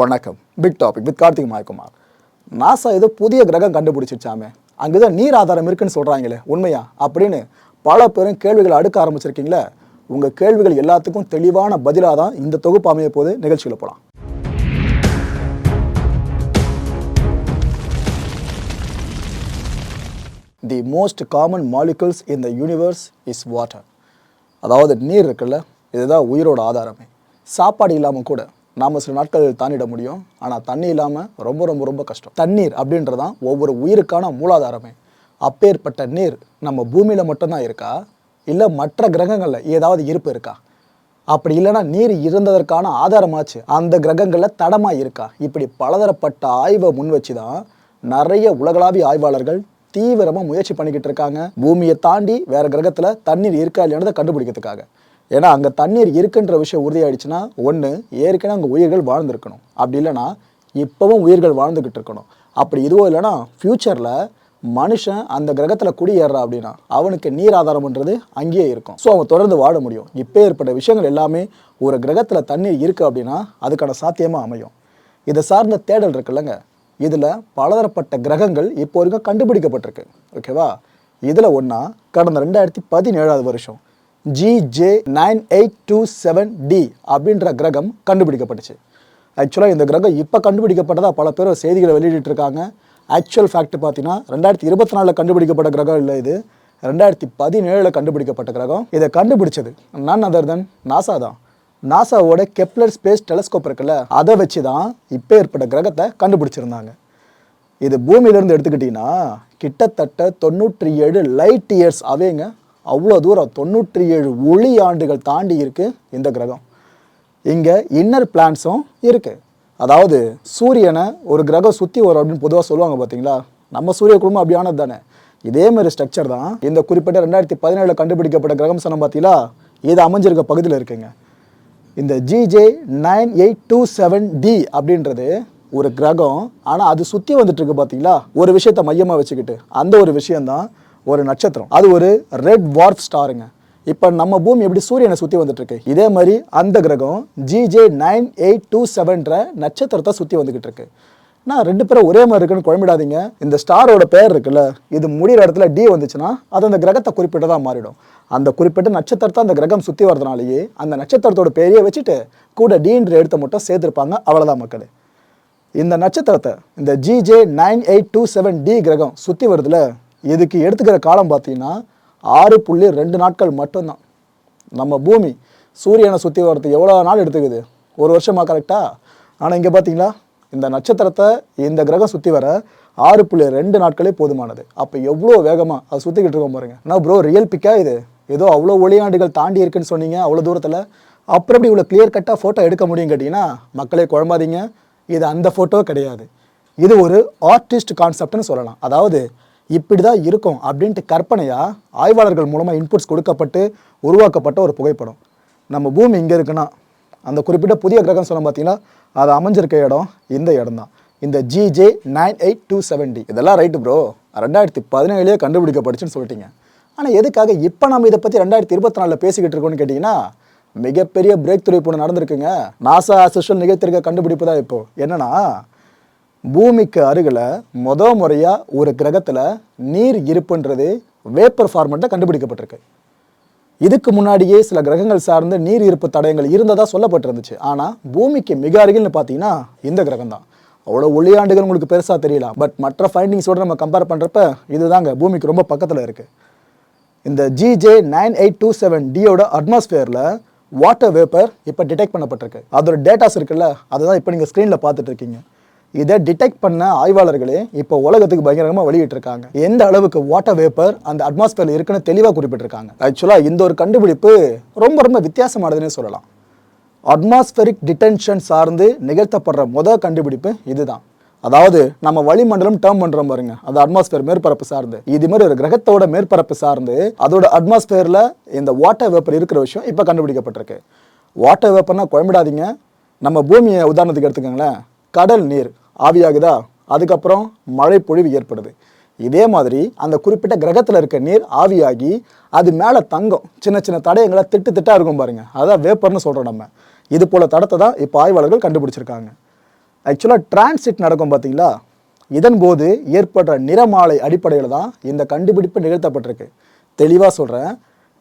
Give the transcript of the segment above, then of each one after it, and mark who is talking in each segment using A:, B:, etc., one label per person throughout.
A: வணக்கம். Big topic with Karthik Mayakumar NASA ஏதோ புதிய கிரகம் கண்டுபிடிச்சிச்சாமே அங்கேதான் நீர் ஆதாரம் இருக்குன்னு சொல்கிறாங்களே உண்மையா? அப்படின்னு பல பேரும் கேள்விகள் அடுக்க ஆரம்பிச்சிருக்கீங்களே. உங்கள் கேள்விகள் எல்லாத்துக்கும் தெளிவான பதிலாக தான் இந்த தொகுப்பு அமைய போது நிகழ்ச்சியில் போகலாம் the most common molecules in the universe is water அதாவது நீர் இருக்குல்ல இதுதான் உயிரோட ஆதாரமே. சாப்பாடு இல்லாமல் கூட. நாம் சில நாட்கள் தாண்டிட முடியும். ஆனால் தண்ணி இல்லாமல் ரொம்ப ரொம்ப ரொம்ப கஷ்டம். தண்ணீர் அப்படின்றதான் ஒவ்வொரு உயிருக்கான மூலாதாரமே. அப்பேற்பட்ட நீர் நம்ம பூமியில் மட்டும்தான் இருக்கா? இல்லை மற்ற கிரகங்களில் ஏதாவது இருப்பு இருக்கா? அப்படி இல்லைன்னா நீர் இருந்ததற்கான ஆதாரமாச்சு. அந்த கிரகங்களில் தடமாக இருக்கா? இப்படி பலதரப்பட்ட ஆய்வை முன் வச்சு தான் நிறைய உலகளாவிய ஆய்வாளர்கள் தீவிரமாக முயற்சி பண்ணிக்கிட்டு இருக்காங்க. பூமியை தாண்டி வேறு கிரகத்தில் தண்ணீர் இருக்கா இல்லையானதை கண்டுபிடிக்கிறதுக்காக. ஏன்னா அங்கே தண்ணீர் இருக்குன்ற விஷயம் உறுதியாயிடுச்சுன்னா ஒன்று ஏற்கனவே அங்கே உயிர்கள் வாழ்ந்துருக்கணும். அப்படி இல்லைன்னா இப்போவும் உயிர்கள் வாழ்ந்துக்கிட்டு இருக்கணும். அப்படி இதுவும் இல்லைன்னா ஃப்யூச்சரில் மனுஷன் அந்த கிரகத்தில் குடியேறா அப்படின்னா அவனுக்கு நீர் ஆதாரம்ன்றது அங்கேயே இருக்கும். ஸோ அவன் தொடர்ந்து வாழ முடியும். இப்போ ஏற்பட்ட விஷயங்கள் எல்லாமே ஒரு கிரகத்தில் தண்ணீர் இருக்குது அப்படின்னா அதுக்கான சாத்தியமாக அமையும். இதை சார்ந்த தேடல் இருக்குல்லங்க. இதில் பலதரப்பட்ட கிரகங்கள் இப்போ வரைக்கும் கண்டுபிடிக்கப்பட்டிருக்கு. ஓகேவா இதில் ஒன்றா கடந்த ரெண்டாயிரத்தி பதினேழாவது வருஷம். GJ nine eight two seven D அப்படின்ற கிரகம் கண்டுபிடிக்கப்பட்டுச்சு. ஆக்சுவலாக இந்த கிரகம் இப்போ கண்டுபிடிக்கப்பட்டதா பல பேர் செய்திகளை வெளியிட்டு இருக்காங்க ஆக்சுவல் ஃபேக்ட் பார்த்தீங்கன்னா ரெண்டாயிரத்தி இருபத்தி நாலில் கண்டுபிடிக்கப்பட்ட கிரகம் இல்லை இது. ரெண்டாயிரத்தி பதினேழில் கண்டுபிடிக்கப்பட்ட கிரகம். இதை கண்டுபிடிச்சது நான் அதர் தன் நாசா தான். நாசாவோட கெப்லர் ஸ்பேஸ் டெலஸ்கோப் இருக்குல்ல அதை வச்சு தான் இப்போ ஏற்பட்ட கிரகத்தை கண்டுபிடிச்சிருந்தாங்க. இது பூமியிலேருந்து எடுத்துக்கிட்டிங்கன்னா கிட்டத்தட்ட தொண்ணூற்றி ஏழு லைட் இயர்ஸ் அவேங்க அவ்வளோ தூரம் தொண்ணூற்றி ஏழு ஒளி ஆண்டுகள் தாண்டி இருக்குது இந்த கிரகம். இங்கே இன்னர் பிளான்ஸும் இருக்குது அதாவது சூரியனை ஒரு கிரகம் சுற்றி வரும் அப்படின்னு பொதுவாக சொல்லுவாங்க பார்த்தீங்களா? நம்ம சூரிய குடும்பம் அப்படியானது தானே. இதே மாதிரி ஸ்ட்ரக்சர் தான் இந்த குறிப்பிட்ட ரெண்டாயிரத்தி பதினேழில் கண்டுபிடிக்கப்பட்ட கிரகம் சொன்ன பார்த்தீங்களா? இது அமைஞ்சிருக்க பகுதியில் இருக்குங்க. இந்த GJ nine eight two seven D அப்படின்றது ஒரு கிரகம். ஆனால் அது சுற்றி வந்துட்டு இருக்கு பார்த்தீங்களா? ஒரு விஷயத்தை மையமாக வச்சுக்கிட்டு. அந்த ஒரு விஷயம்தான் ஒரு நட்சத்திரம். அது ஒரு ரெட் வார்ஃப் ஸ்டாருங்க இப்போ நம்ம பூமி எப்படி சூரியனை சுற்றி வந்துட்டு இருக்கு இதே மாதிரி அந்த கிரகம் ஜிஜே நைன் எயிட் டூ செவன்ற நட்சத்திரத்தை சுற்றி வந்துக்கிட்டு இருக்கு நான் ரெண்டு பேரும் ஒரே மாதிரி இருக்குன்னு குழம்பிடாதீங்க. இந்த ஸ்டாரோட பேர் இருக்குல்ல இது முடிகிற இடத்துல டி வந்துச்சுன்னா அது அந்த கிரகத்தை குறிப்பிட்டதா மாறிடும். அந்த குறிப்பிட்ட நட்சத்திரத்தை அந்த கிரகம் சுற்றி வரதுனாலேயே அந்த நட்சத்திரத்தோட பேரையே வச்சுட்டு கூட டீன்ற எடுத்த மட்டும் சேர்த்துருப்பாங்க அவ்வளோதான் மக்கள். இந்த நட்சத்திரத்தை இந்த GJ nine eight two seven D கிரகம் சுற்றி வருதுல இதுக்கு எடுத்துக்கிற காலம் பார்த்தீங்கன்னா ஆறு புள்ளி ரெண்டு நாட்கள் மட்டும்தான். நம்ம பூமி சூரியனை சுற்றி வர்றதுக்கு எவ்வளோ நாள் எடுத்துக்குது? ஒரு வருஷமாக கரெக்டாக ஆனால் இங்கே பார்த்தீங்களா? இந்த நட்சத்திரத்தை இந்த கிரகம் சுற்றி வர ஆறு புள்ளி ரெண்டு நாட்களே போதுமானது. அப்போ எவ்வளோ வேகமாக அதை சுற்றிக்கிட்டு இருக்கோம் பாருங்க. ஆனால் ப்ரோ ரியல் பிக்கா இது? ஏதோ அவ்வளோ ஒளியாண்டுகள் தாண்டி இருக்குன்னு சொன்னீங்க அவ்வளோ தூரத்தில். அப்புறம் இப்படி இவ்வளோ கிளியர் கட்டாக ஃபோட்டோ எடுக்க முடியும் கேட்டிங்கன்னா மக்களே குழம்பாதீங்க. இது அந்த ஃபோட்டோ கிடையாது. இது ஒரு ஆர்டிஸ்ட் கான்செப்ட்னு சொல்லலாம். அதாவது இப்படி தான் இருக்கும் அப்படின்ட்டு கற்பனையாக ஆய்வாளர்கள் மூலமாக இன்புட்ஸ் கொடுக்கப்பட்டு உருவாக்கப்பட்ட ஒரு புகைப்படம். நம்ம பூமி இங்கே இருக்குன்னா அந்த குறிப்பிட்ட புதிய கிரகம் சொன்ன பார்த்தீங்கன்னா அது அமைஞ்சிருக்க இடம் இந்த இடம் தான் இந்த GJ nine eight two seven D இதெல்லாம் ரைட்டு ப்ரோ ரெண்டாயிரத்தி பதினேழுலேயே கண்டுபிடிக்கப்பட்டுச்சுன்னு சொல்லிட்டீங்க. ஆனால் எதுக்காக இப்போ நம்ம இதை பற்றி ரெண்டாயிரத்தி இருபத்தி நாலில் பேசிக்கிட்டு இருக்கோம்னு கேட்டிங்கன்னா மிகப்பெரிய பிரேக் துறை இப்போ நடந்திருக்குங்க. நாசா ஆசோஷியல் நிகழ்த்திருக்க கண்டுபிடிப்பு தான் இப்போது என்னன்னா பூமிக்கு அருகில் முத முறையாக ஒரு கிரகத்தில் நீர் இருப்புன்றது வேப்பர் ஃபார்மெட்டில் கண்டுபிடிக்கப்பட்டிருக்கு. இதுக்கு முன்னாடியே சில கிரகங்கள் சார்ந்து நீர் இருப்பு தடயங்கள் இருந்ததாக சொல்லப்பட்டிருந்துச்சு. ஆனால் பூமிக்கு மிக அருகில்னு பார்த்தீங்கன்னா இந்த கிரகம் தான் அவ்வளோ ஒளியாண்டுகள் உங்களுக்கு பெருசாக தெரியல. பட் மற்ற ஃபைண்டிங்ஸோடு நம்ம கம்பேர் பண்ணுறப்ப இதுதாங்க பூமிக்கு ரொம்ப பக்கத்தில் இருக்குது இந்த GJ nine eight two seven டியோட அட்மாஸ்ஃபியரில் வாட்டர் வேப்பர் இப்போ டிடெக்ட் பண்ணப்பட்டிருக்கு. அதோட டேட்டாஸ் இருக்குல்ல அதுதான் இப்போ நீங்கள் ஸ்க்ரீனில் பார்த்துட்டு இருக்கீங்க. இதை டிடெக்ட் பண்ண ஆய்வாளர்களே இப்போ உலகத்துக்கு பயங்கரமாக வெளியிட்டிருக்காங்க. எந்த அளவுக்கு வாட்டர் வேப்பர் அந்த அட்மாஸ்பியரில் இருக்குன்னு தெளிவாக குறிப்பிட்டிருக்காங்க. ஆக்சுவலாக இந்த ஒரு கண்டுபிடிப்பு ரொம்ப ரொம்ப வித்தியாசமானதுன்னு சொல்லலாம். அட்மாஸ்பெரிக் டிடென்ஷன் சார்ந்து நிகழ்த்தப்படுற முதல் கண்டுபிடிப்பு இதுதான். அதாவது நம்ம வளிமண்டலம் டேர்ம் பண்ணுறோம் பாருங்க. அது அட்மாஸ்பியர் மேற்பரப்பு சார்ந்து. இது மாதிரி ஒரு கிரகத்தோட மேற்பரப்பு சார்ந்து அதோட அட்மாஸ்பியரில் இந்த வாட்டர் வேப்பர் இருக்கிற விஷயம் இப்போ கண்டுபிடிக்கப்பட்டிருக்கு. வாட்டர் வேப்பர்னா குழம்பிடாதீங்க. நம்ம பூமியை உதாரணத்துக்கு எடுத்துக்கோங்களேன். கடல் நீர். ஆவியாகுதா? அதுக்கப்புறம் மழை பொழிவு ஏற்படுது. இதே மாதிரி அந்த குறிப்பிட்ட கிரகத்தில் இருக்க நீர் ஆவியாகி அது மேலே தங்கும். சின்ன சின்ன தடயங்களை திட்டு திட்டாக இருக்கும் பாருங்கள் அதான் வேப்பர்னு சொல்கிறோம் நம்ம. இது போல தடத்தை தான் இப்போ ஆய்வாளர்கள் கண்டுபிடிச்சிருக்காங்க. ஆக்சுவலாக டிரான்சிட் நடக்கும் பார்த்தீங்களா இதன் போது ஏற்படுற நிறமாலை அடிப்படையில் தான் இந்த கண்டுபிடிப்பு நிகழ்த்தப்பட்டிருக்கு. தெளிவாக சொல்கிறேன்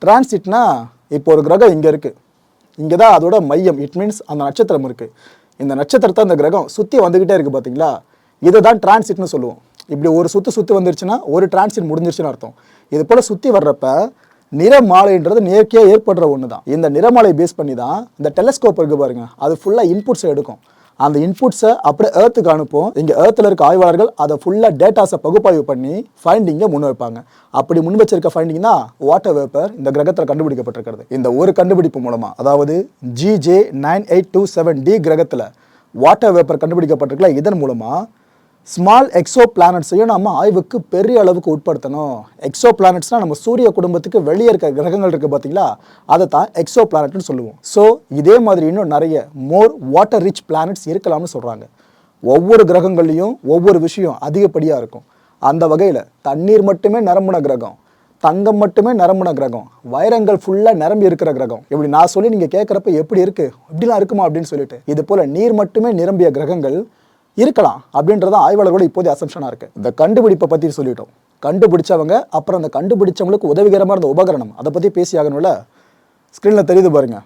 A: டிரான்சிட்னா இப்போ ஒரு கிரகம் இங்கே இருக்குது இங்கே தான் அதோட மையம். இட் மீன்ஸ் அந்த நட்சத்திரம் இருக்குது இந்த நட்சத்திரத்தை அந்த கிரகம் சுற்றி வந்துக்கிட்டே இருக்குது பார்த்தீங்களா இதை தான் டிரான்சிட்னு சொல்லுவோம். இப்படி ஒரு சுற்று சுற்றி வந்துருச்சுன்னா ஒரு டிரான்சிட் முடிஞ்சிருச்சுன்னு அர்த்தம். இது போல் சுற்றி வர்றப்ப நிறமாலைன்றது நேர்க்கையாக ஏற்படுற ஒன்று தான் இந்த நிறமாலை பேஸ் பண்ணி தான் இந்த டெலஸ்கோப் இருக்குது பாருங்கள் அது ஃபுல்லாக இன்புட்ஸ் எடுக்கும். அந்த இன்புட்ஸை அப்படியே ஏர்த்துக்கு அனுப்பும் இங்கே ஏர்த்தில் இருக்க ஆய்வாளர்கள் அதை ஃபுல்லாக டேட்டாஸை பகுப்பாய்வு பண்ணி ஃபைண்டிங்கை முன் வைப்பாங்க. அப்படி முன் வச்சிருக்க ஃபைண்டிங் தான் வாட்டர் வேப்பர் இந்த கிரகத்தில் கண்டுபிடிக்கப்பட்டிருக்கிறது. இந்த ஒரு கண்டுபிடிப்பு மூலமாக அதாவது GJ nine eight two seven D கிரகத்தில் வாட்டர் வேப்பர் கண்டுபிடிக்கப்பட்டிருக்கல இதன் மூலமாக ஸ்மால் எக்ஸோ பிளானட்ஸையும் நம்ம ஆய்வுக்கு பெரிய அளவுக்கு உட்படுத்தணும். எக்ஸோ பிளானட்ஸ்னால் நம்ம சூரிய குடும்பத்துக்கு வெளியே இருக்க கிரகங்கள் இருக்குது பார்த்தீங்களா அதை தான் எக்ஸோ பிளானட்னு சொல்லுவோம். ஸோ இதே மாதிரி இன்னும் நிறைய மோர் வாட்டர் ரிச் பிளானட்ஸ் இருக்கலாம்னு சொல்கிறாங்க ஒவ்வொரு கிரகங்கள்லையும் ஒவ்வொரு விஷயம் அதிகப்படியாக இருக்கும். அந்த வகையில் தண்ணீர் மட்டுமே நிரம்பின கிரகம் தங்கம் மட்டுமே நிரம்பின கிரகம் வைரங்கள் ஃபுல்லாக நிரம்பி இருக்கிற கிரகம். இப்படி நான் சொல்லி நீங்கள் கேட்குறப்ப எப்படி இருக்குது இப்படிலாம் இருக்குமா அப்படின்னு சொல்லிட்டு. இது போல் நீர் மட்டுமே நிரம்பிய கிரகங்கள் இருக்கலாம் அப்படின்றது ஆய்வாளர்களோட இப்போதைய அசம்ஷனாக இருக்குது இந்த கண்டுபிடிப்பை பற்றி சொல்லிட்டோம். கண்டுபிடிச்சவங்க அப்புறம் அந்த கண்டுபிடிச்சவங்களுக்கு உதவிகரமாக இருந்த உபகரணம். அதை பற்றி பேசி ஆகணும்ல? ஸ்க்ரீனில் தெரியுது பாருங்கள்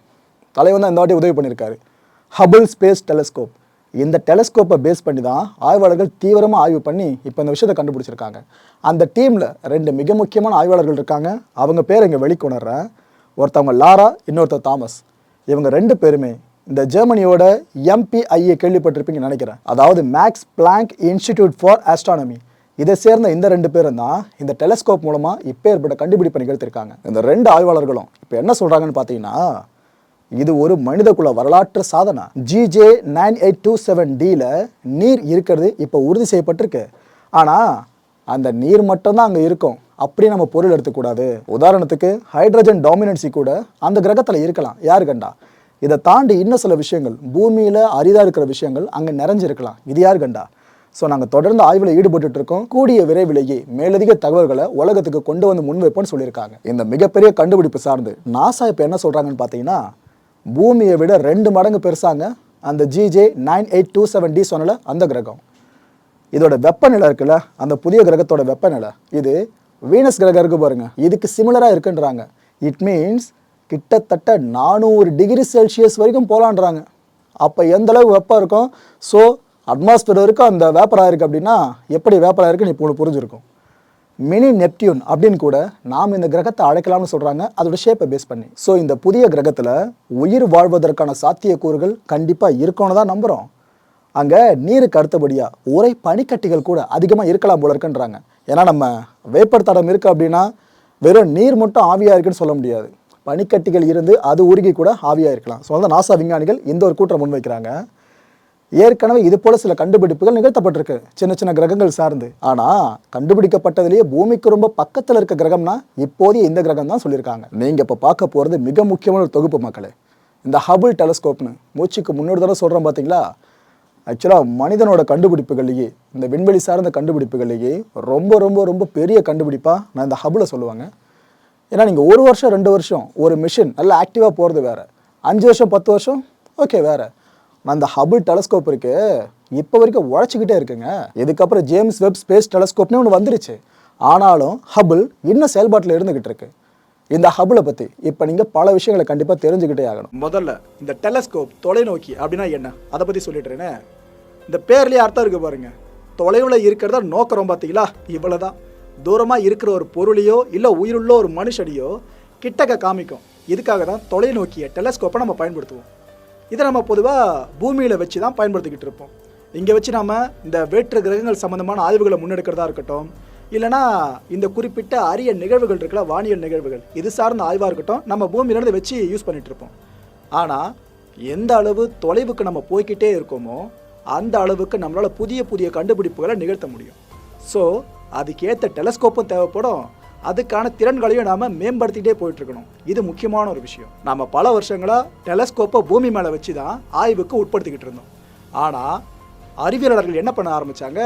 A: தலைவன் தான் இந்த வாட்டி உதவி பண்ணியிருக்காரு. ஹபிள் ஸ்பேஸ் டெலஸ்கோப் இந்த டெலஸ்கோப்பை பேஸ் பண்ணி தான் ஆய்வாளர்கள் தீவிரமாக ஆய்வு பண்ணி இப்போ இந்த விஷயத்தை கண்டுபிடிச்சிருக்காங்க. அந்த டீமில் ரெண்டு மிக முக்கியமான ஆய்வாளர்கள் இருக்காங்க. அவங்க பேர் இங்கே வெளிக்கொணர்றேன். ஒருத்தவங்க லாரா இன்னொருத்தர் தாமஸ் இவங்க ரெண்டு பேருமே இந்த ஜெர்மனியோட எம்பிஐஏ கேள்விப்பட்டிருப்பீங்கன்னு நினைக்கிறேன். அதாவது Max Planck Institute for Astronomy இதை சேர்ந்த இந்த ரெண்டு பேரும் தான் இந்த டெலஸ்கோப் மூலமாக இப்போ ஏற்பட்ட கண்டுபிடிப்பை நிகழ்த்திருக்காங்க. இந்த ரெண்டு ஆய்வாளர்களும் இப்போ என்ன சொல்கிறாங்கன்னு பார்த்தீங்கன்னா இது ஒரு மனிதகுல வரலாற்று சாதனை. GJ nine eight two seven டியில் நீர் இருக்கிறது இப்போ உறுதி செய்யப்பட்டிருக்கு. ஆனால் அந்த நீர் மட்டும்தான் அங்கே இருக்கும். அப்படி நம்ம பொருள் எடுத்துக்கூடாது உதாரணத்துக்கு ஹைட்ரஜன் டாமினன்சி கூட அந்த கிரகத்தில் இருக்கலாம். யாரு கண்டா? இதை தாண்டி இன்னும் சில விஷயங்கள் பூமியில் அரிதாக இருக்கிற விஷயங்கள் அங்கே நிறைஞ்சிருக்கலாம். இது யார் கண்டா? ஸோ நாங்கள் தொடர்ந்து ஆய்வில் ஈடுபட்டு இருக்கோம். கூடிய விரைவிலேயே மேலதிக தகவல்களை உலகத்துக்கு கொண்டு வந்து முன்வைப்போம்னு சொல்லியிருக்காங்க. இந்த மிகப்பெரிய கண்டுபிடிப்பு சார்ந்து நாசா இப்போ என்ன சொல்கிறாங்கன்னு பார்த்தீங்கன்னா பூமியை விட ரெண்டு மடங்கு பெருசாங்க அந்த GJ nine eight two seven D சொன்னல அந்த கிரகம். இதோட வெப்பநிலை இருக்குல்ல அந்த புதிய கிரகத்தோட வெப்பநிலை. இது வீனஸ் கிரகம் இருக்கு பாருங்க. இதுக்கு சிமிலராக இருக்குன்றாங்க. இட் மீன்ஸ் கிட்டத்தட்ட நானூறு டிகிரி செல்சியஸ் வரைக்கும் போகலான்றாங்க அப்போ எந்தளவு வெப்பம் இருக்கும்? ஸோ அட்மாஸ்பியர் வரைக்கும் அந்த வேப்பராக இருக்குது அப்படின்னா எப்படி வேப்பராக இருக்குன்னு இப்போ உங்களுக்கு புரிஞ்சிருக்கும். மினி நெப்டியூன் அப்படின்னு கூட நாம் இந்த கிரகத்தை அழைக்கலாம்னு சொல்கிறாங்க அதோட ஷேப்பை பேஸ் பண்ணி. ஸோ இந்த புதிய கிரகத்தில் உயிர் வாழ்வதற்கான சாத்தியக்கூறுகள் கண்டிப்பாக இருக்கும்னு தான் நம்புகிறோம் அங்கே நீருக்கு அடுத்தபடியாக உரை பனிக்கட்டிகள் கூட அதிகமாக இருக்கலாம் போல இருக்குன்றாங்க. ஏன்னா நம்ம வேப்பர் தடம் இருக்குது அப்படின்னா வெறும் நீர் மட்டும் ஆவியாக இருக்குன்னு சொல்ல முடியாது. பனிக்கட்டிகள் இருந்து அது உருகி கூட ஆவியாக இருக்கலாம் ஸோ அதான் நாசா விஞ்ஞானிகள் இந்த ஒரு கூற்றை முன்வைக்கிறாங்க? ஏற்கனவே இது போல சில கண்டுபிடிப்புகள் நிகழ்த்தப்பட்டிருக்கு சின்ன சின்ன கிரகங்கள் சார்ந்து. ஆனால் கண்டுபிடிக்கப்பட்டதுலேயே பூமிக்கு ரொம்ப பக்கத்தில் இருக்க கிரகம்னா இப்போதைய இந்த கிரகம் தான் சொல்லியிருக்காங்க. நீங்கள் இப்போ பார்க்க போகிறது மிக முக்கியமான ஒரு தொகுப்பு மக்களே. இந்த ஹபுள் டெலஸ்கோப்னு மூச்சுக்கு முன்னோடு தடவை சொல்கிறோம் பார்த்தீங்களா ஆக்சுவலாக மனிதனோட கண்டுபிடிப்புகள்லேயே இந்த விண்வெளி சார்ந்த கண்டுபிடிப்புகள்லேயே ரொம்ப ரொம்ப ரொம்ப பெரிய கண்டுபிடிப்பாக நான் இந்த ஹபுளை சொல்லுவாங்க. ஏன்னா நீங்கள் ஒரு வருஷம் ரெண்டு வருஷம் ஒரு மிஷின் நல்லா ஆக்டிவாக போகிறது வேறு. அஞ்சு வருஷம் பத்து வருஷம் ஓகே வேறு. அந்த ஹபிள் டெலஸ்கோப் இருக்கு. இப்போ வரைக்கும் உழைச்சிக்கிட்டே இருக்குங்க. இதுக்கப்புறம் ஜேம்ஸ் வெப் ஸ்பேஸ் டெலஸ்கோப்னு ஒன்று வந்துருச்சு. ஆனாலும் ஹபிள் இன்னும் செயல்பாட்டில் இருந்துகிட்டு இருக்கு. இந்த ஹபிளை பற்றி இப்போ நீங்கள் பல விஷயங்களை கண்டிப்பாக தெரிஞ்சுக்கிட்டே ஆகணும். முதல்ல இந்த டெலஸ்கோப் தொலைநோக்கி அப்படின்னா என்ன? அதை பற்றி சொல்லிட்டுறேனே. இந்த பேர்லேயே அர்த்தம் இருக்கு பாருங்க. தொலைவில் இருக்கிறத நோக்கிறோம் பார்த்தீங்களா இவ்வளோதான் தூரமாக இருக்கிற ஒரு பொருளையோ இல்லை உயிருள்ள ஒரு மனுஷனையோ கிட்டக்க காமிக்கும். இதுக்காக தான் தொலைநோக்கிய டெலஸ்கோப்பை நம்ம பயன்படுத்துவோம். இதை நம்ம பொதுவாக பூமியில் வச்சு தான் பயன்படுத்திக்கிட்டு இருப்போம். இங்கே வச்சு நாம் இந்த வேற்று கிரகங்கள் சம்மந்தமான ஆய்வுகளை முன்னெடுக்கிறதா இருக்கட்டும் இல்லைனா இந்த குறிப்பிட்ட அரிய நிகழ்வுகள் இருக்கிற வானியல் நிகழ்வுகள் இது சார்ந்த ஆய்வாக இருக்கட்டும் நம்ம பூமியிலேருந்து வச்சு யூஸ் பண்ணிகிட்டு இருப்போம். ஆனால் எந்த அளவு தொலைவுக்கு நம்ம போய்கிட்டே இருக்கோமோ அந்த அளவுக்கு நம்மளால் புதிய புதிய கண்டுபிடிப்புகளை நிகழ்த்த முடியும். ஸோ அதுக்கேற்ற டெலஸ்கோப்பும் தேவைப்படும். அதுக்கான திறன்களையும் நாம் மேம்படுத்திகிட்டே போயிட்டு இருக்கணும் இது முக்கியமான ஒரு விஷயம். நாம் பல வருஷங்களாக டெலஸ்கோப்பை பூமி மேலே வச்சு தான் ஆய்வுக்கு உட்படுத்திக்கிட்டு இருந்தோம். ஆனால் அறிவியலாளர்கள் என்ன பண்ண ஆரம்பிச்சாங்க?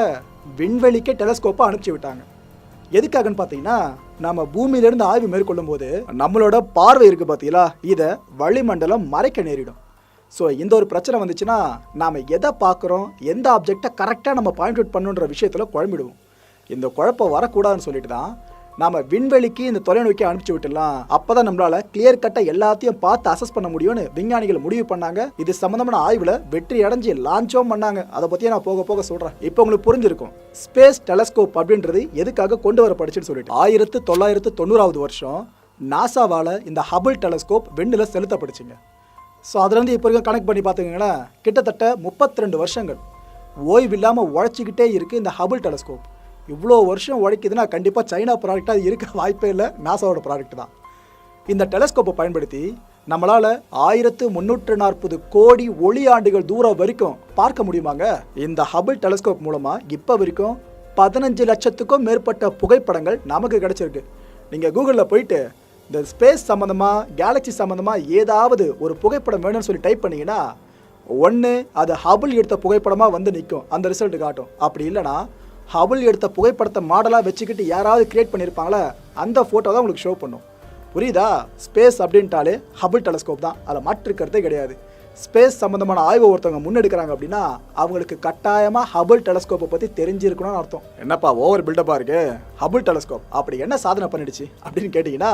A: விண்வெளிக்கே டெலஸ்கோப்பை அனுப்பிச்சி விட்டாங்க. எதுக்காகன்னு பார்த்தீங்கன்னா நம்ம பூமியிலேருந்து ஆய்வு மேற்கொள்ளும் போது நம்மளோட பார்வை இருக்குது பார்த்தீங்களா இதை வளிமண்டலம் மறைக்க நேரிடும். ஸோ இந்த ஒரு பிரச்சனை வந்துச்சுன்னா நாம் எதை பார்க்குறோம்? எந்த ஆப்ஜெக்டை கரெக்டாக நம்ம பாயிண்ட் அவுட் பண்ணுன்ற விஷயத்தில் குழம்பிடுவோம். இந்த குழப்பம் வரக்கூடாதுன்னு சொல்லிட்டு தான் நாம் விண்வெளிக்கு இந்த தொலைநோக்கி அனுப்பிச்சு விட்டுலாம் அப்பதான் நம்மளால் கிளியர் கட்டாக எல்லாத்தையும் பார்த்து அசஸ் பண்ண முடியும்னு விஞ்ஞானிகள் முடிவு பண்ணாங்க. இது சம்மந்தமான ஆய்வில் வெற்றி அடைஞ்சு லான்ச்சும் பண்ணாங்க. அதை பற்றியே நான் போக போக சொல்கிறேன் இப்போ உங்களுக்கு புரிஞ்சிருக்கும். ஸ்பேஸ் டெலஸ்கோப் அப்படின்றது எதுக்காக கொண்டு வரப்படுச்சுன்னு சொல்லிட்டு. ஆயிரத்து தொள்ளாயிரத்து தொண்ணூறாவது வருஷம் நாசாவால் இந்த ஹபிள் டெலஸ்கோப் வெண்ணில செலுத்தப்படுச்சுங்க. ஸோ அதுலேருந்து இப்போ வரைக்கும் கனெக்ட் பண்ணி பார்த்துக்கங்களேன். கிட்டத்தட்ட முப்பத்தி ரெண்டு வருஷங்கள் ஓய்வு இல்லாமல் உழைச்சிக்கிட்டே இருக்குது இந்த ஹபிள் டெலஸ்கோப் இவ்வளோ வருஷம் உழைக்குதுன்னா கண்டிப்பாக சைனா ப்ராடக்டாக இருக்க வாய்ப்பே இல்லை. நாசாவோட ப்ராடக்ட் தான். இந்த டெலஸ்கோப்பை பயன்படுத்தி நம்மளால் ஆயிரத்து முந்நூற்று நாற்பது கோடி ஒளி ஆண்டுகள் தூரம் வரைக்கும் பார்க்க முடியுமாங்க? இந்த ஹபிள் டெலஸ்கோப் மூலமாக இப்போ வரைக்கும் பதினஞ்சு லட்சத்துக்கும் மேற்பட்ட புகைப்படங்கள் நமக்கு கிடச்சிருக்கு. நீங்கள் கூகுளில் போயிட்டு இந்த ஸ்பேஸ் சம்மந்தமாக கேலக்ஸி சம்மந்தமாக ஏதாவது ஒரு புகைப்படம் வேணும்னு சொல்லி டைப் பண்ணிங்கன்னா ஒன்று அது ஹபிள் எடுத்த புகைப்படமாக வந்து நிற்கும் அந்த ரிசல்ட் காட்டும். அப்படி இல்லைனா ஹபுல் எடுத்த புகைப்படத்தை மாடலாக வச்சுக்கிட்டு யாராவது கிரியேட் பண்ணியிருப்பாங்களே அந்த ஃபோட்டோ தான் உங்களுக்கு ஷோ பண்ணும். புரியுதா? ஸ்பேஸ் அப்படின்ட்டாலே ஹபுல் டெலஸ்கோப் தான். அதில் மாற்றிருக்கிறதே கிடையாது. ஸ்பேஸ் சம்மந்தமான ஆய்வு ஒருத்தவங்க முன்னெடுக்கிறாங்க அப்படின்னா அவங்களுக்கு கட்டாயமாக ஹபுள் டெலஸ்கோப்பை பற்றி தெரிஞ்சிருக்கணும்னு அர்த்தம். என்னப்பா ஓவர் பில்டப்பாக இருக்கு? ஹபுல் டெலஸ்கோப் அப்படி என்ன சாதனை பண்ணிடுச்சு? அப்படின்னு கேட்டிங்கன்னா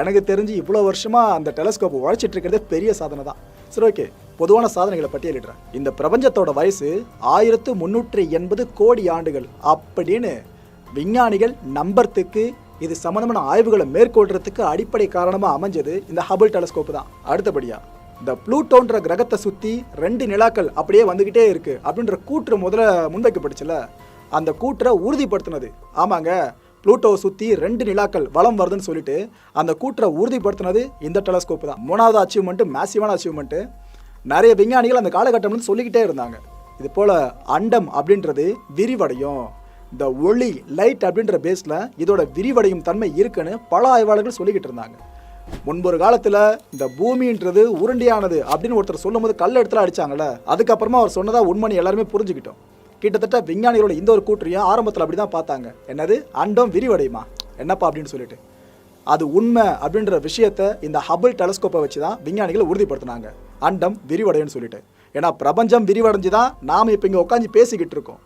A: எனக்கு தெரிஞ்சு இவ்வளோ வருஷமாக அந்த டெலஸ்கோப் உழைச்சிட்டு இருக்கிறதே பெரிய சாதனை தான். சரி ஓகே பொதுவான சாதனைகளை பட்டியலிடுறேன். இந்த பிரபஞ்சத்தோட வயசு ஆயிரத்து முந்நூற்றி எண்பது கோடி ஆண்டுகள் அப்படின்னு விஞ்ஞானிகள் நம்பர்த்துக்கு இது சம்பந்தமான ஆய்வுகளை மேற்கொள்றதுக்கு அடிப்படை காரணமாக அமைஞ்சது இந்த ஹபிள் டெலஸ்கோப் தான். அடுத்தபடியாக இந்த ப்ளூட்டோன்ற கிரகத்தை சுற்றி ரெண்டு நிலாக்கள் அப்படியே வந்துக்கிட்டே இருக்குது அப்படின்ற கூற்று முதல்ல முன்வைக்கப்பட்டுச்சுல அந்த கூற்றை உறுதிப்படுத்தினது. ஆமாங்க ப்ளூட்டோவை சுற்றி ரெண்டு நிலாக்கள் வளம் வருதுன்னு சொல்லிட்டு அந்த கூற்றை உறுதிப்படுத்தினது இந்த டெலஸ்கோப் தான். மூணாவது அச்சீவ்மெண்ட்டு மேசிவான அச்சீவ்மெண்ட்டு நிறைய விஞ்ஞானிகள் அந்த காலகட்டம்னு சொல்லிக்கிட்டே இருந்தாங்க. இது போல் அண்டம் அப்படின்றது விரிவடையும். இந்த ஒளி லைட் அப்படின்ற பேஸில் இதோட விரிவடையும் தன்மை இருக்குன்னு பல ஆய்வாளர்கள் சொல்லிக்கிட்டு இருந்தாங்க. முன்பொரு காலத்தில் இந்த பூமின்றது உருண்டையானது அப்படின்னு ஒருத்தர் சொல்லும்போது கல் எடுத்துல அடிச்சாங்கல்ல அதுக்கப்புறமா அவர் சொன்னதா உண்மைன்னு எல்லாருமே புரிஞ்சுக்கிட்டோம். கிட்டத்தட்ட விஞ்ஞானிகளோட இந்த ஒரு கூற்றையும் ஆரம்பத்தில் அப்படி தான் பார்த்தாங்க. என்னது? அண்டம் விரிவடையுமா? என்னப்பா அப்படின்னு சொல்லிட்டு. அது உண்மை அப்படின்ற விஷயத்த இந்த ஹபிள் டெலஸ்கோப்பை வச்சு தான் விஞ்ஞானிகள் உறுதிப்படுத்தினாங்க. அண்டம் விரிவடையும்னு சொல்லிட்டு. ஏன்னா பிரபஞ்சம் விரிவடைஞ்சு தான் நாம் இப்போ இங்கே உட்காந்து பேசிக்கிட்டு இருக்கோம்.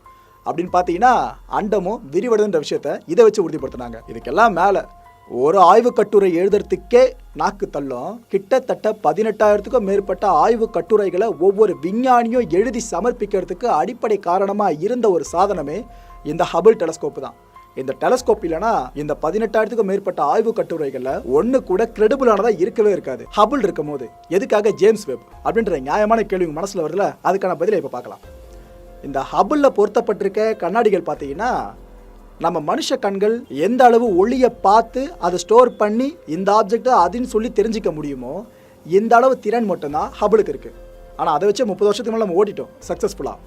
A: அப்படின்னு பார்த்தீங்கன்னா அண்டமும் விரிவடைன்ற விஷயத்த இதை வச்சு உறுதிப்படுத்தினாங்க. இதுக்கெல்லாம் மேலே ஒரு ஆய்வு கட்டுரை எழுதுறதுக்கே நாக்கு தள்ளும். கிட்டத்தட்ட பதினெட்டாயிரத்துக்கும் மேற்பட்ட ஆய்வு கட்டுரைகளை ஒவ்வொரு விஞ்ஞானியும் எழுதி சமர்ப்பிக்கிறதுக்கு அடிப்படை காரணமாக இருந்த ஒரு சாதனமே இந்த ஹபிள் டெலஸ்கோப்பு தான். இந்த டெலஸ்கோப் இல்லனா இந்த பதினெட்டாயிரத்துக்கும் மேற்பட்ட ஆய்வு கட்டுரைகள்ல ஒன்னு கூட கிரெடிபிளானதா இருக்கவே இருக்காது. ஹபுள் இருக்கும் போது எதுக்காக ஜேம்ஸ் வெப் அப்படின்ற நியாயமான கேள்வி மனசுல வருதுல? அதுக்கான பதிலை இப்ப பார்க்கலாம். இந்த ஹபிள்ல பொருத்தப்பட்டிருக்க கண்ணாடிகள் பார்த்தீங்கன்னா நம்ம மனுஷ கண்கள் எந்த அளவு ஒளியை பார்த்து அதை ஸ்டோர் பண்ணி இந்த ஆப்ஜெக்டை அதுன்னு சொல்லி தெரிஞ்சுக்க முடியுமோ இந்த அளவு திறன் மட்டும்தான் ஹபிளுக்கு இருக்கு. ஆனால் அதை வச்சு முப்பது வருஷத்துக்கு மேலே நம்ம ஓட்டிட்டோம் சக்ஸஸ்ஃபுல்லாக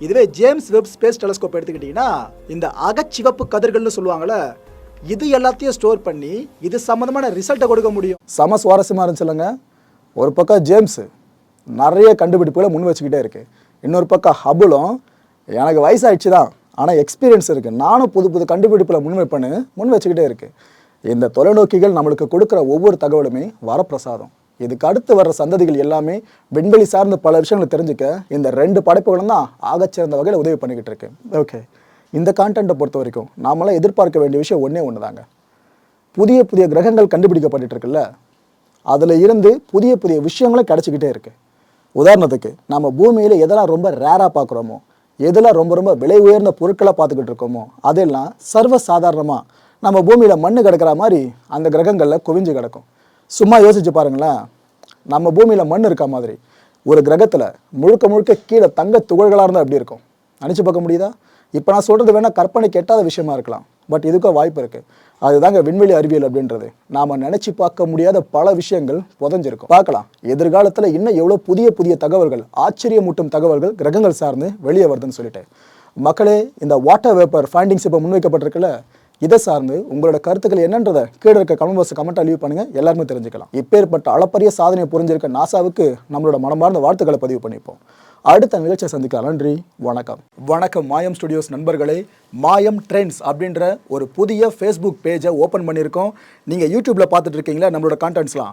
A: இதுவே ஜேம்ஸ் வெப் ஸ்பேஸ் டெலஸ்கோப் எடுத்துக்கிட்டிங்கன்னா இந்த அகச்சிவப்பு கதிர்கள்னு சொல்லுவாங்கள்ல இது எல்லாத்தையும் ஸ்டோர் பண்ணி இது சம்மந்தமான ரிசல்ட்டை கொடுக்க முடியும். சம சுவாரஸ்யமாக இருந்துச்சுல்லங்க ஒரு பக்கம் ஜேம்ஸ் நிறைய கண்டுபிடிப்புகளை முன் வச்சுக்கிட்டே இருக்கு. இன்னொரு பக்கம் ஹபுலும் எனக்கு வயசாகிடுச்சு தான் ஆனால் எக்ஸ்பீரியன்ஸ் இருக்குது நானும் புது புது கண்டுபிடிப்புகளை முன்வைப்பேன்னு முன் வச்சுக்கிட்டே இருக்குது இந்த தொலைநோக்கிகள் நம்மளுக்கு கொடுக்குற ஒவ்வொரு தகவலுமே வரப்பிரசாதம். இதுக்கு அடுத்து வர்ற சந்ததிகள் எல்லாமே விண்வெளி சார்ந்த பல விஷயங்களை தெரிஞ்சுக்க இந்த ரெண்டு படைப்புகளும் தான் ஆகச்சிறந்த வகையில் உதவி பண்ணிக்கிட்டு இருக்கு. ஓகே. இந்த கான்டென்ட்டை பொறுத்த வரைக்கும் நாமெல்லாம் எதிர்பார்க்க வேண்டிய விஷயம் ஒன்றே ஒன்று தாங்க புதிய புதிய கிரகங்கள் கண்டுபிடிக்கப்பட்டுட்டு இருக்குல்ல அதில் இருந்து புதிய புதிய விஷயங்களும் கிடச்சிக்கிட்டே இருக்கு. உதாரணத்துக்கு நம்ம பூமியில் எதெல்லாம் ரொம்ப ரேராக பார்க்குறோமோ எதெல்லாம் ரொம்ப ரொம்ப விலை உயர்ந்த பொருட்களை பார்த்துக்கிட்டு இருக்கோமோ அதெல்லாம் சர்வ சாதாரணமாக நம்ம பூமியில் மண்ணு கிடக்கிற மாதிரி அந்த கிரகங்களில் குவிஞ்சு கிடக்கும். சும்மா யோசிச்சு பாருங்களேன். நம்ம பூமியில் மண் இருக்க மாதிரி. ஒரு கிரகத்தில் முழுக்க முழுக்க கீழே தங்க துகள்களாக இருந்தால் எப்படி இருக்கும்? நினச்சி பார்க்க முடியுதா? இப்போ நான் சொல்கிறது வேணால் கற்பனை கெட்டாத விஷயமா இருக்கலாம். பட் இதுக்கும் வாய்ப்பு இருக்குது அதுதாங்க விண்வெளி அறிவியல் அப்படின்றது. நாம் நினச்சி பார்க்க முடியாத பல விஷயங்கள் புதஞ்சிருக்கும். பார்க்கலாம். எதிர்காலத்தில் இன்னும் எவ்வளோ புதிய புதிய தகவல்கள் ஆச்சரியமூட்டும் தகவல்கள் கிரகங்கள் சார்ந்து வெளியே வருதுன்னு சொல்லிட்டு. மக்களே இந்த வாட்டர் வேப்பர் ஃபைண்டிங்ஸ் இப்போ முன்வைக்கப்பட்டிருக்குல்ல இதை சார்ந்து உங்களோட கருத்துக்கள் என்னன்றதை கீழே இருக்க கமெண்ட் பாக்ஸ் கமெண்ட் லீவ் பண்ணுங்க. எல்லாருமே தெரிஞ்சுக்கலாம். இப்பேற்பட்ட அளப்பரிய சாதனையை புரிஞ்சிருக்க நாசாவுக்கு நம்மளோட மனமார்ந்த வாழ்த்துக்களை பதிவு பண்ணிப்போம். அடுத்த நிகழ்ச்சியை சந்திக்கலாம். நன்றி வணக்கம். வணக்கம் மாயம் ஸ்டுடியோஸ் நண்பர்களே. மாயம் ட்ரெண்ட்ஸ் அப்படின்ற ஒரு புதிய ஃபேஸ்புக் பேஜை ஓப்பன் பண்ணியிருக்கோம். நீங்கள் யூடியூப்பில் பார்த்துட்டு இருக்கீங்களா? நம்மளோட கான்டென்ட்ஸ்லாம்